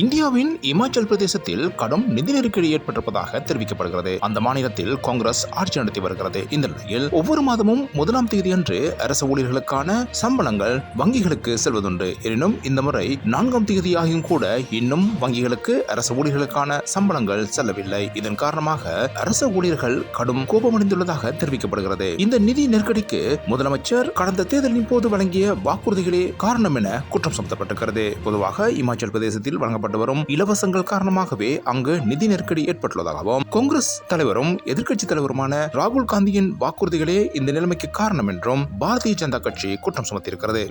இந்தியாவின் இமாச்சல் பிரதேசத்தில் கடும் நிதி நெருக்கடி ஏற்பட்டிருப்பதாக தெரிவிக்கப்படுகிறது. அந்த மாநிலத்தில் காங்கிரஸ் ஆட்சி நடத்தி வருகிறது. இந்த நிலையில் ஒவ்வொரு மாதமும் முதலாம் தேதியன்று அரசு ஊழியர்களுக்கான சம்பளங்கள் வங்கிகளுக்கு செல்வதுண்டு. எனினும் இந்த முறை நான்காம் தேதியாகியும் கூட இன்னும் வங்கிகளுக்கு அரசு ஊழியர்களுக்கான சம்பளங்கள் செல்லவில்லை. இதன் காரணமாக அரசு ஊழியர்கள் கடும் கோபமடைந்துள்ளதாக தெரிவிக்கப்படுகிறது. இந்த நிதி நெருக்கடிக்கு முதலமைச்சர் கடந்த தேர்தலின் போது வழங்கிய வாக்குறுதிகளே காரணம் என குற்றம் சுமத்தப்பட்டிருக்கிறது. பொதுவாக இமாச்சல் பிரதேசத்தில் வழங்கப்பட்ட வரும் இலவசங்கள் காரணமாகவே அங்கு நிதி நெருக்கடி ஏற்பட்டுள்ளதாகவும் காங்கிரஸ் தலைவரும் எதிர்க்கட்சி தலைவருமான ராகுல் காந்தியின் வாக்குறுதிகளே இந்த நிலைமைக்கு காரணம் என்றும் பாரதிய ஜனதா கட்சி குற்றம் சுமத்தியிருக்கிறது.